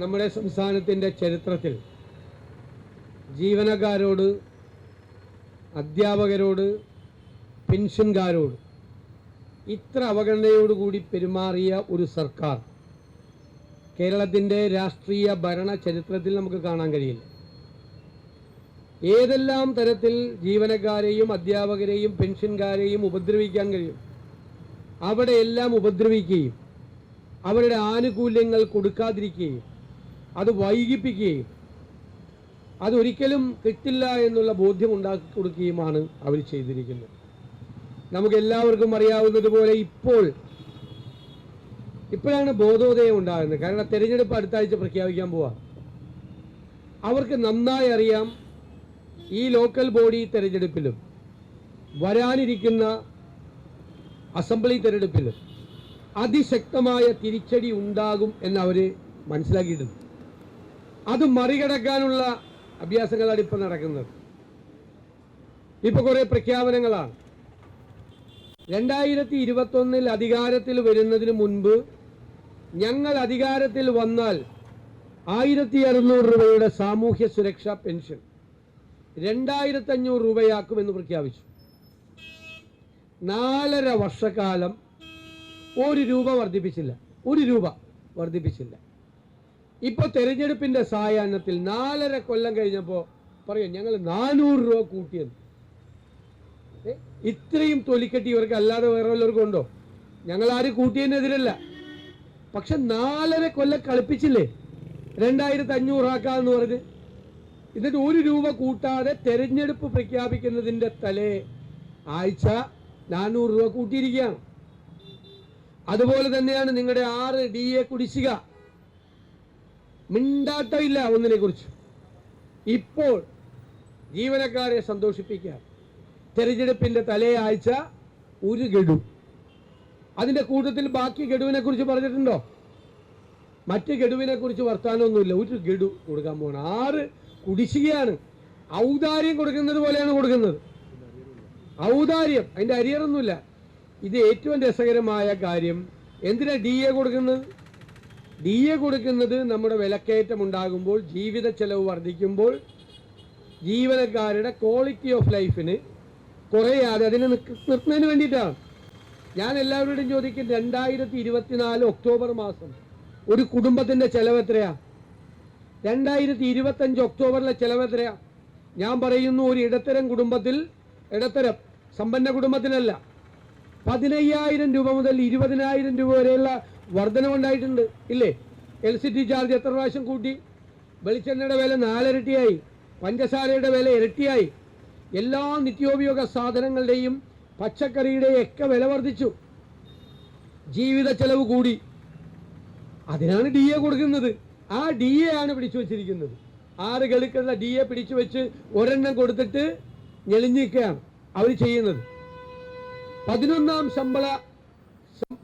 നമ്മുടെ സംസ്ഥാനത്തിന്റെ ചരിത്രത്തിൽ ജീവനക്കാരോട് അധ്യാപകരോട് പെൻഷൻകാരോട് ഇത്ര അവഗണനയോടുകൂടി പെരുമാറിയ ഒരു സർക്കാർ കേരളത്തിന്റെ രാഷ്ട്രീയ ഭരണ ചരിത്രത്തിൽ നമുക്ക് കാണാൻ കഴിയില്ല. ഏതെല്ലാം തരത്തിൽ ജീവനക്കാരെയും അധ്യാപകരെയും പെൻഷൻകാരെയും ഉപദ്രവിക്കാൻ കഴിയും അവിടെയെല്ലാം ഉപദ്രവിക്കുകയും അവരുടെ ആനുകൂല്യങ്ങൾ കൊടുക്കാതിരിക്കുകയും അത് വൈകിപ്പിക്കുകയും അതൊരിക്കലും കിട്ടില്ല എന്നുള്ള ബോധ്യം ഉണ്ടാക്കി കൊടുക്കുകയുമാണ് അവർ ചെയ്തിരിക്കുന്നത്. നമുക്ക് എല്ലാവർക്കും അറിയാവുന്നതുപോലെ ഇപ്പോൾ ഇപ്പോഴാണ് ബോധോദയം ഉണ്ടാകുന്നത്. കാരണം തെരഞ്ഞെടുപ്പ് അടുത്ത ആഴ്ച പ്രഖ്യാപിക്കാൻ പോവാ. അവർക്ക് നന്നായി അറിയാം ഈ ലോക്കൽ ബോഡി തെരഞ്ഞെടുപ്പിലും വരാനിരിക്കുന്ന അസംബ്ലി തെരഞ്ഞെടുപ്പിലും അതിശക്തമായ തിരിച്ചടി ഉണ്ടാകും എന്ന് അവർ മനസ്സിലാക്കിയിട്ടുണ്ട്. അത് മറികടക്കാനുള്ള അഭ്യാസങ്ങളാണ് ഇപ്പം നടക്കുന്നത്. ഇപ്പൊ കുറെ പ്രഖ്യാപനങ്ങളാണ്. രണ്ടായിരത്തി ഇരുപത്തൊന്നിൽ അധികാരത്തിൽ വരുന്നതിന് മുൻപ് ഞങ്ങൾ അധികാരത്തിൽ വന്നാൽ ആയിരത്തി അറുന്നൂറ് രൂപയുടെ സാമൂഹ്യ സുരക്ഷാ പെൻഷൻ രണ്ടായിരത്തി അഞ്ഞൂറ് രൂപയാക്കുമെന്ന് പ്രഖ്യാപിച്ചു. നാലര വർഷക്കാലം ഒരു രൂപ വർദ്ധിപ്പിച്ചില്ല. ഒരു രൂപ വർദ്ധിപ്പിച്ചില്ല. ഇപ്പൊ തെരഞ്ഞെടുപ്പിന്റെ സായാഹ്നത്തിൽ നാലര കൊല്ലം കഴിഞ്ഞപ്പോൾ പറയും ഞങ്ങൾ നാനൂറ് രൂപ കൂട്ടിയത് ഇത്രയും തൊലിക്കെട്ടി ഇവർക്ക് അല്ലാതെ വേറെ വല്ലവർക്കും ഉണ്ടോ? ഞങ്ങൾ ആരും കൂട്ടിയതിനെതിരല്ല. പക്ഷെ നാലര കൊല്ലം കളിപ്പിച്ചില്ലേ? രണ്ടായിരത്തി അഞ്ഞൂറാക്കാന്ന് പറഞ്ഞ്. എന്നിട്ട് ഒരു രൂപ കൂട്ടാതെ തെരഞ്ഞെടുപ്പ് പ്രഖ്യാപിക്കുന്നതിന്റെ തലേ ആഴ്ച നാനൂറ് രൂപ കൂട്ടിയിരിക്കുകയാണ്. അതുപോലെ തന്നെയാണ് നിങ്ങളുടെ ആറ് ഡി എ കുടിശ്ശിക. മിണ്ടാട്ടമില്ല ഒന്നിനെ കുറിച്ച് ഇപ്പോൾ ജീവനക്കാരെ സന്തോഷിപ്പിക്കുക തെരഞ്ഞെടുപ്പിന്റെ തലേ ആഴ്ച ഒരു ഗഡു അതിന്റെ കൂട്ടത്തിൽ ബാക്കി ഗഡുവിനെ കുറിച്ച് പറഞ്ഞിട്ടുണ്ടോ? മറ്റ് ഗഡുവിനെ കുറിച്ച് വർത്താനമൊന്നുമില്ല ഒരു ഗഡു കൊടുക്കാൻ പോകണം ആറ് കുടിശ്ശികയാണ്. ഔദാര്യം കൊടുക്കുന്നത് പോലെയാണ് കൊടുക്കുന്നത്. ഔദാര്യം അതിന്റെ അരിയറൊന്നുമില്ല. ഇത് ഏറ്റവും രസകരമായ കാര്യം. എന്തിനാ ഡി എ കൊടുക്കുന്നത്? ഡി എ കൊടുക്കുന്നത് നമ്മുടെ വിലക്കയറ്റം ഉണ്ടാകുമ്പോൾ ജീവിത ചെലവ് വർദ്ധിക്കുമ്പോൾ ജീവനക്കാരുടെ ക്വാളിറ്റി ഓഫ് ലൈഫിന് കുറയാതെ അതിനെ നിർത്തുന്നതിന് വേണ്ടിയിട്ടാണ്. ഞാൻ എല്ലാവരോടും ചോദിക്കും രണ്ടായിരത്തി ഇരുപത്തിനാല് ഒക്ടോബർ മാസം ഒരു കുടുംബത്തിന്റെ ചെലവ് എത്രയാ? രണ്ടായിരത്തി ഇരുപത്തഞ്ച് ഒക്ടോബറിലെ ചെലവ് എത്രയാ? ഞാൻ പറയുന്നു ഒരു ഇടത്തരം കുടുംബത്തിൽ ഇടത്തരം സമ്പന്ന കുടുംബത്തിലല്ല പതിനയ്യായിരം രൂപ മുതൽ ഇരുപതിനായിരം രൂപ വരെയുള്ള വർധനമുണ്ടായിട്ടുണ്ട് ഇല്ലേ? എൽ സി ടി ചാർജ് എത്ര പ്രാവശ്യം കൂട്ടി? വെളിച്ചെണ്ണയുടെ വില നാലിരട്ടിയായി. പഞ്ചസാരയുടെ വില ഇരട്ടിയായി. എല്ലാ നിത്യോപയോഗ സാധനങ്ങളുടെയും പച്ചക്കറിയുടെയും ഒക്കെ വില വർദ്ധിച്ചു ജീവിത ചെലവ് കൂടി. അതിനാണ് ഡി എ കൊടുക്കുന്നത്. ആ ഡി എ ആണ് പിടിച്ചു വെച്ചിരിക്കുന്നത്. ആറ് ഗളുക്കുള്ള ഡി എ പിടിച്ചു വെച്ച് ഒരെണ്ണം കൊടുത്തിട്ട് ഞെളിഞ്ഞിക്കുകയാണ് അവർ ചെയ്യുന്നത്. പതിനൊന്നാം ശമ്പള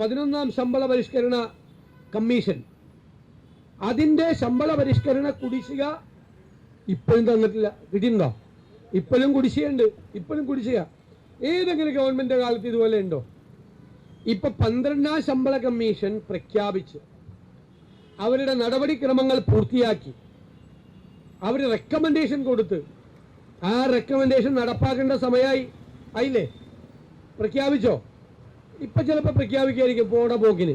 പതിനൊന്നാം ശമ്പള പരിഷ്കരണ കമ്മീഷൻ. അതിന്റെ ശമ്പള പരിഷ്കരണ കുടിശ്ശിക ഇപ്പോഴും തന്നിട്ടില്ല. കിട്ടിയിട്ടുണ്ടോ? ഇപ്പോഴും കുടിശ്ശികയുണ്ട്. ഇപ്പോഴും കുടിശ്ശിക. ഏതെങ്കിലും ഗവൺമെന്റ് കാലത്ത് ഇതുപോലെ ഉണ്ടോ? ഇപ്പൊ പന്ത്രണ്ടാം ശമ്പള കമ്മീഷൻ പ്രഖ്യാപിച്ച് അവരുടെ നടപടിക്രമങ്ങൾ പൂർത്തിയാക്കി അവർ റെക്കമെൻഡേഷൻ കൊടുത്ത് ആ റെക്കമെൻഡേഷൻ നടപ്പാക്കേണ്ട സമയമായി ആയില്ലേ? പ്രഖ്യാപിച്ചോ? ഇപ്പൊ ചിലപ്പോൾ പ്രഖ്യാപിക്കായിരിക്കും പോണ പോക്കിന്.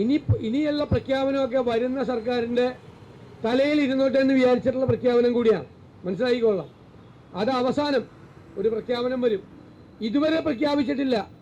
ഇനി ഇനിയുള്ള പ്രഖ്യാപനമൊക്കെ വരുന്ന സർക്കാരിന്റെ തലയിൽ ഇരുന്നോട്ടെ എന്ന് വിചാരിച്ചിട്ടുള്ള പ്രഖ്യാപനം കൂടിയാണ് മനസ്സിലായിക്കൊള്ളാം അത് അവസാനം ഒരു പ്രഖ്യാപനം വരും. ഇതുവരെ പ്രഖ്യാപിച്ചിട്ടില്ല.